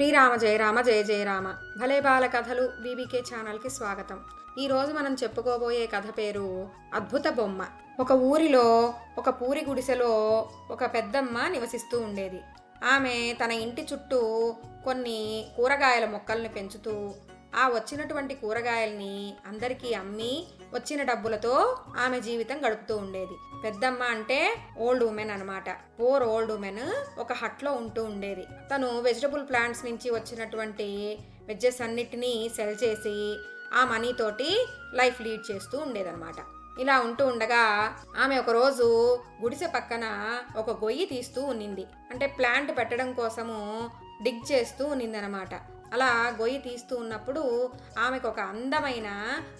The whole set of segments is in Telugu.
శ్రీరామ జయరామ జయ జయరామ భలే బాల కథలు బీబీకే ఛానల్కి స్వాగతం. ఈరోజు మనం చెప్పుకోబోయే కథ పేరు అద్భుత బొమ్మ. ఒక ఊరిలో ఒక పూరి గుడిసెలో ఒక పెద్దమ్మ నివసిస్తూ ఉండేది. ఆమె తన ఇంటి చుట్టూ కొన్ని కూరగాయల మొక్కల్ని పెంచుతూ ఆ వచ్చినటువంటి కూరగాయల్ని అందరికీ అమ్మి వచ్చిన డబ్బులతో ఆమె జీవితం గడుపుతూ ఉండేది. పెద్దమ్మ అంటే ఓల్డ్ ఉమెన్ అనమాట పోర్ ఓల్డ్ ఉమెన్ ఒక హట్లో ఉంటూ ఉండేది. తను వెజిటబుల్ ప్లాంట్స్ నుంచి వచ్చినటువంటి వెజ్జెస్ అన్నిటినీ సెల్ చేసి ఆ మనీ తోటి లైఫ్ లీడ్ చేస్తూ ఉండేదన్నమాట. ఇలా ఉంటూ ఉండగా ఆమె ఒక రోజు గుడిసె పక్కన ఒక గొయ్యి తీస్తూ ఉన్నింది. అంటే ప్లాంట్ పెట్టడం కోసము డిగ్ చేస్తూ ఉన్నిందనమాట అలా గొయ్యి తీస్తూ ఉన్నప్పుడు ఆమెకు ఒక అందమైన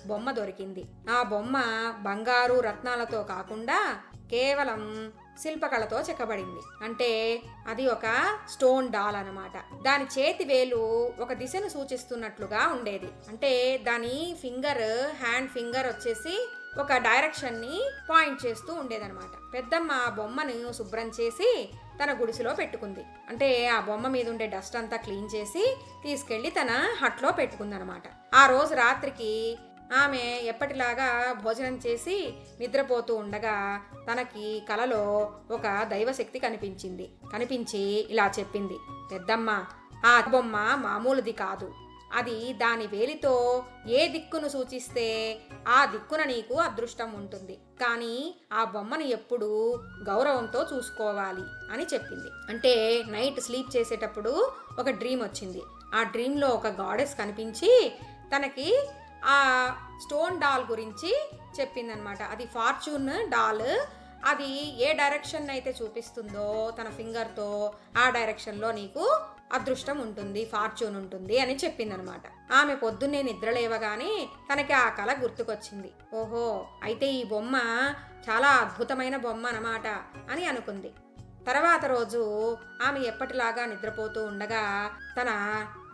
బొమ్మ దొరికింది. ఆ బొమ్మ బంగారు రత్నాలతో కాకుండా కేవలం శిల్పకళతో చెక్కబడింది. అంటే అది ఒక స్టోన్ డాల్ అనమాట దాని చేతి వేలు ఒక దిశను సూచిస్తున్నట్లుగా ఉండేది. అంటే దాని ఫింగర్ హ్యాండ్ ఫింగర్ వచ్చేసి ఒక డైరెక్షన్ని పాయింట్ చేస్తూ ఉండేదనమాట పెద్దమ్మ ఆ బొమ్మను శుభ్రం చేసి తన గుడిసెలో పెట్టుకుంది. అంటే ఆ బొమ్మ మీద ఉండే డస్ట్ అంతా క్లీన్ చేసి తీసుకెళ్ళి తన హట్లో పెట్టుకుందనమాట. ఆ రోజు రాత్రికి ఆమె ఎప్పటిలాగా భోజనం చేసి నిద్రపోతూ ఉండగా తనకి కలలో ఒక దైవశక్తి కనిపించింది. కనిపించి ఇలా చెప్పింది పెద్దమ్మ ఆ బొమ్మ మామూలుది కాదు. అది దాని వేలితో ఏ దిక్కును సూచిస్తే ఆ దిక్కున నీకు అదృష్టం ఉంటుంది. కానీ ఆ బొమ్మను ఎప్పుడు గౌరవంతో చూసుకోవాలి అని చెప్పింది. అంటే నైట్ స్లీప్ చేసేటప్పుడు ఒక డ్రీమ్ వచ్చింది. ఆ డ్రీమ్లో ఒక గాడెస్ కనిపించి తనకి ఆ స్టోన్ డాల్ గురించి చెప్పిందనమాట అది ఫార్చ్యూన్ డాల్. అది ఏ డైరెక్షన్ అయితే చూపిస్తుందో తన ఫింగర్తో ఆ డైరెక్షన్లో నీకు అదృష్టం ఉంటుంది ఫార్చ్యూన్ ఉంటుంది అని చెప్పిందనమాట. ఆమె పొద్దున్నే నిద్ర లేవగానే తనకి ఆ కళ గుర్తుకొచ్చింది. ఓహో అయితే ఈ బొమ్మ చాలా అద్భుతమైన బొమ్మ అనమాట అని అనుకుంది. తర్వాత రోజు ఆమె ఎప్పటిలాగా నిద్రపోతూ ఉండగా తన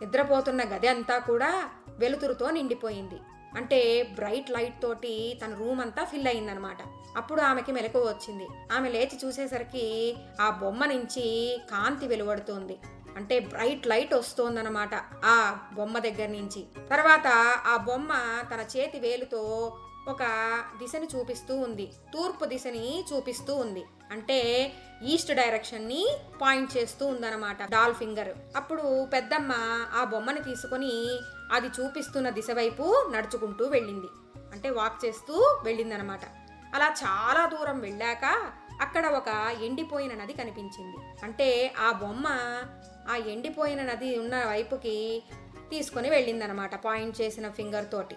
నిద్రపోతున్న గది అంతా కూడా వెలుతురుతో నిండిపోయింది. అంటే బ్రైట్ లైట్ తోటి తన రూమ్ అంతా ఫిల్ అయిందనమాట. అప్పుడు ఆమెకి మెలకు వచ్చింది. ఆమె లేచి చూసేసరికి ఆ బొమ్మ నుంచి కాంతి వెలువడుతుంది. అంటే బ్రైట్ లైట్ వస్తోందనమాట ఆ బొమ్మ దగ్గర నుంచి. తర్వాత ఆ బొమ్మ తన చేతి వేలుతో ఒక దిశని చూపిస్తూ ఉంది. తూర్పు దిశని చూపిస్తూ ఉంది. అంటే ఈస్ట్ డైరెక్షన్ని పాయింట్ చేస్తూ ఉందన్నమాట డాల్ ఫింగర్. అప్పుడు పెద్దమ్మ ఆ బొమ్మని తీసుకొని అది చూపిస్తున్న దిశ వైపు నడుచుకుంటూ వెళ్ళింది. అంటే వాక్ చేస్తూ వెళ్ళిందనమాట అలా చాలా దూరం వెళ్ళాక అక్కడ ఒక ఎండిపోయిన నది కనిపించింది. అంటే ఆ బొమ్మ ఆ ఎండిపోయిన నది ఉన్న వైపుకి తీసుకొని వెళ్ళిందనమాట పాయింట్ చేసిన ఫింగర్ తోటి.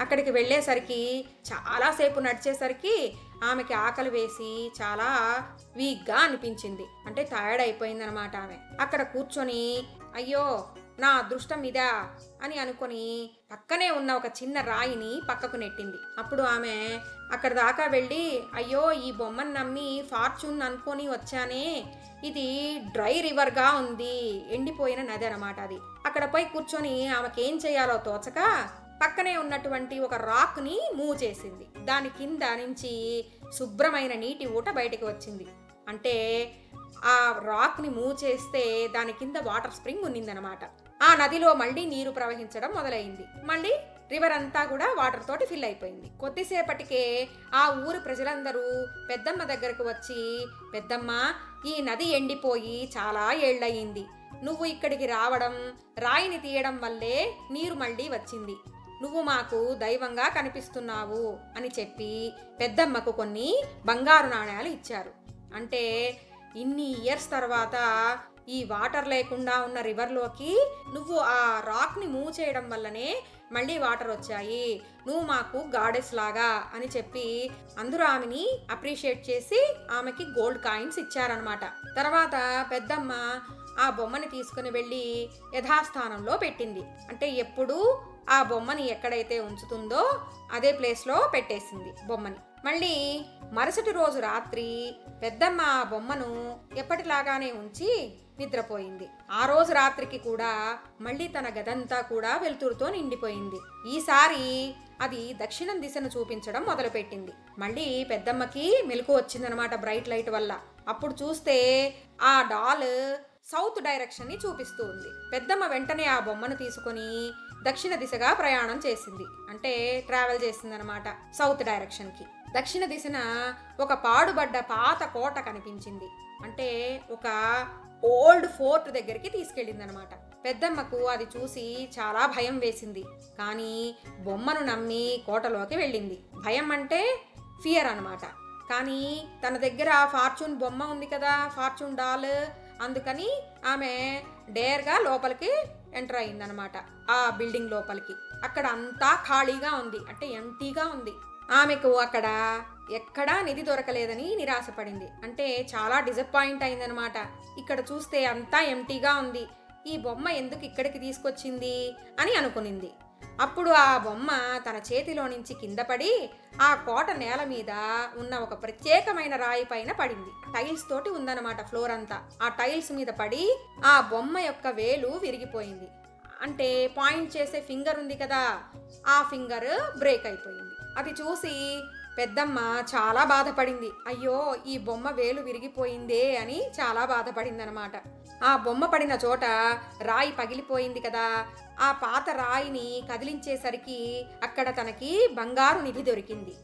అక్కడికి వెళ్ళేసరికి చాలాసేపు నడిచేసరికి ఆమెకి ఆకలి వేసి చాలా వీక్గా అనిపించింది. అంటే టయర్డ్ అయిపోయిందనమాట ఆమె. అక్కడ కూర్చొని అయ్యో నా అదృష్టం ఇదా అని అనుకొని పక్కనే ఉన్న ఒక చిన్న రాయిని పక్కకు నెట్టింది. అప్పుడు ఆమె అక్కడ దాకా వెళ్ళి అయ్యో ఈ బొమ్మను నమ్మి ఫార్చ్యూన్ అనుకొని వచ్చానే. ఇది డ్రై రివర్గా ఉంది. ఎండిపోయిన నది అనమాట అది. అక్కడ పోయి కూర్చొని ఆమెకేం చేయాలో తోచక పక్కనే ఉన్నటువంటి ఒక రాక్ని మూవ్ చేసింది. దాని కింద నుంచి శుభ్రమైన నీటి ఊట బయటకు వచ్చింది. అంటే ఆ రాక్ని మూవ్ చేస్తే దాని కింద వాటర్ స్ప్రింగ్ ఉన్నిందనమాట ఆ నదిలో మళ్ళీ నీరు ప్రవహించడం మొదలైంది. మళ్ళీ రివర్ అంతా కూడా వాటర్ తోటి ఫిల్ అయిపోయింది. కొద్దిసేపటికే ఆ ఊరు ప్రజలందరూ పెద్దమ్మ దగ్గరకు వచ్చి పెద్దమ్మ ఈ నది ఎండిపోయి చాలా ఏళ్ళయింది. నువ్వు ఇక్కడికి రావడం రాయిని తీయడం వల్లే నీరు మళ్ళీ వచ్చింది. నువ్వు మాకు దైవంగా కనిపిస్తున్నావు అని చెప్పి పెద్దమ్మకు కొన్ని బంగారు నాణ్యాలు ఇచ్చారు. అంటే ఇన్ని ఇయర్స్ తర్వాత ఈ వాటర్ లేకుండా ఉన్న రివర్లోకి నువ్వు ఆ రాక్ని మూవ్ చేయడం వల్లనే మళ్ళీ వాటర్ వచ్చాయి. నువ్వు మాకు గాడెస్ లాగా అని చెప్పి అందరూ ఆమెని అప్రిషియేట్ చేసి ఆమెకి గోల్డ్ కాయిన్స్ ఇచ్చారనమాట తర్వాత పెద్దమ్మ ఆ బొమ్మని తీసుకుని వెళ్ళి యథాస్థానంలో పెట్టింది. అంటే ఎప్పుడు ఆ బొమ్మని ఎక్కడైతే ఉంచుతుందో అదే ప్లేస్లో పెట్టేసింది బొమ్మని. మళ్ళీ మరుసటి రోజు రాత్రి పెద్దమ్మ ఆ బొమ్మను ఎప్పటిలాగానే ఉంచి నిద్రపోయింది. ఆ రోజు రాత్రికి కూడా మళ్ళీ తన గదంతా కూడా వెలుతురుతో నిండిపోయింది. ఈసారి అది దక్షిణం దిశను చూపించడం మొదలుపెట్టింది. మళ్ళీ పెద్దమ్మకి మెలకు వచ్చిందనమాట బ్రైట్ లైట్ వల్ల. అప్పుడు చూస్తే ఆ డాల్ సౌత్ డైరెక్షన్ని చూపిస్తూ ఉంది. పెద్దమ్మ వెంటనే ఆ బొమ్మను తీసుకొని దక్షిణ దిశగా ప్రయాణం చేసింది. అంటే ట్రావెల్ చేసిందనమాట సౌత్ డైరెక్షన్కి. దక్షిణ దిశన ఒక పాడుబడ్డ పాత కోట కనిపించింది. అంటే ఒక ఓల్డ్ ఫోర్ట్ దగ్గరికి తీసుకెళ్ళిందనమాట. పెద్దమ్మకు అది చూసి చాలా భయం వేసింది. కానీ బొమ్మను నమ్మి కోటలోకి వెళ్ళింది. భయం అంటే ఫియర్ అనమాట. కానీ తన దగ్గర ఫార్చ్యూన్ బొమ్మ ఉంది కదా ఫార్చ్యూన్ డాల్ అందుకని ఆమె డేర్గా లోపలికి ఎంటర్ అయిందనమాట ఆ బిల్డింగ్ లోపలికి. అక్కడ అంతా ఖాళీగా ఉంది. అంటే ఎంటీగా ఉంది. ఆమెకు అక్కడ ఎక్కడా నిధి దొరకలేదని నిరాశపడింది. అంటే చాలా డిసప్పాయింట్ అయిందనమాట ఇక్కడ చూస్తే అంతా ఎంటీగా ఉంది. ఈ బొమ్మ ఎందుకు ఇక్కడికి తీసుకొచ్చింది అని అనుకునింది. అప్పుడు ఆ బొమ్మ తన చేతిలో నుంచి కింద పడి ఆ కోట నేల మీద ఉన్న ఒక ప్రత్యేకమైన రాయి పైన పడింది. టైల్స్ తోటి ఉందన్నమాట ఫ్లోర్ అంతా. ఆ టైల్స్ మీద పడి ఆ బొమ్మ యొక్క వేలు విరిగిపోయింది. అంటే పాయింట్ చేసే ఫింగర్ ఉంది కదా ఆ ఫింగర్ బ్రేక్ అయిపోయింది. అది చూసి పెద్దమ్మ చాలా బాధపడింది. అయ్యో ఈ బొమ్మ వేలు విరిగిపోయిందే అని చాలా బాధపడిందనమాట. ఆ బొమ్మ పడిన చోట రాయి పగిలిపోయింది కదా. ఆ పాత రాయిని కదిలించేసరికి అక్కడ తనకి బంగారు నిధి దొరికింది.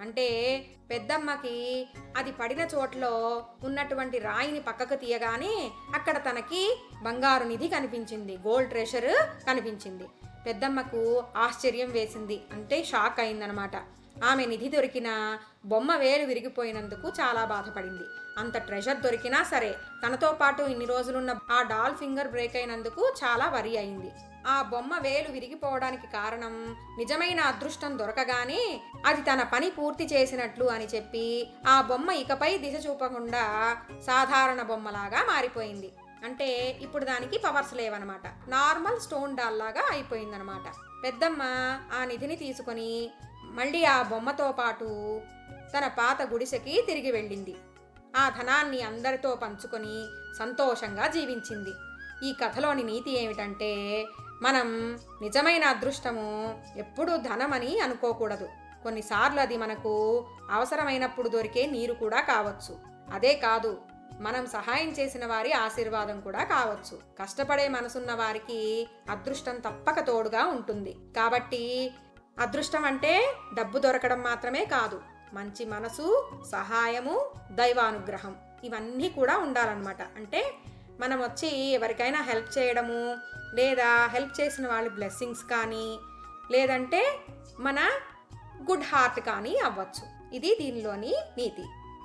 అంటే పెద్దమ్మకి అది పడిన చోట్లో ఉన్నటువంటి రాయిని పక్కకు తీయగానే అక్కడ తనకి బంగారు నిధి కనిపించింది. గోల్డ్ ట్రెషర్ కనిపించింది. పెద్దమ్మకు ఆశ్చర్యం వేసింది. అంటే షాక్ అయిందనమాట. ఆమె నిధి దొరికిన బొమ్మ వేలు విరిగిపోయినందుకు చాలా బాధపడింది. అంత ట్రెషర్ దొరికినా సరే తనతో పాటు ఇన్ని రోజులున్న ఆ డాల్ ఫింగర్ బ్రేక్ అయినందుకు చాలా వరి అయింది. ఆ బొమ్మ వేలు విరిగిపోవడానికి కారణం నిజమైన అదృష్టం దొరకగానే అది తన పని పూర్తి చేసినట్లు అని చెప్పి ఆ బొమ్మ ఇకపై దిశ చూపకుండా సాధారణ బొమ్మలాగా మారిపోయింది. అంటే ఇప్పుడు దానికి పవర్స్ లేవనమాట. నార్మల్ స్టోన్ డాల్ లాగా అయిపోయిందనమాట. పెద్దమ్మ ఆ నిధిని తీసుకొని మళ్ళీ ఆ బొమ్మతో పాటు తన పాత గుడిసెకి తిరిగి వెళ్ళింది. ఆ ధనాన్ని అందరితో పంచుకొని సంతోషంగా జీవించింది. ఈ కథలోని నీతి ఏమిటంటే మనం నిజమైన అదృష్టము ఎప్పుడూ ధనమని అనుకోకూడదు. కొన్నిసార్లు అది మనకు అవసరమైనప్పుడు దొరికే నీరు కూడా కావచ్చు. అదే కాదు మనం సహాయం చేసిన వారి ఆశీర్వాదం కూడా కావచ్చు. కష్టపడే మనసున్న వారికి అదృష్టం తప్పక తోడుగా ఉంటుంది. కాబట్టి అదృష్టం అంటే డబ్బు దొరకడం మాత్రమే కాదు. మంచి మనసు సహాయము దైవానుగ్రహం ఇవన్నీ కూడా ఉండాలన్నమాట. అంటే మనం వచ్చి ఎవరికైనా హెల్ప్ చేయడము లేదా హెల్ప్ చేసిన వాళ్ళ బ్లెస్సింగ్స్ కానీ లేదంటే మన గుడ్ హార్ట్ కానీ అవ్వచ్చు. ఇది దీనిలోని నీతి.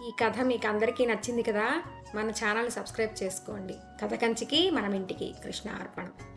ఈ కథ మీకు అందరికీ నచ్చింది కదా? మన ఛానల్ సబ్స్క్రైబ్ చేసుకోండి. కథ కంచికి మనం ఇంటికి కృష్ణ అర్పణం.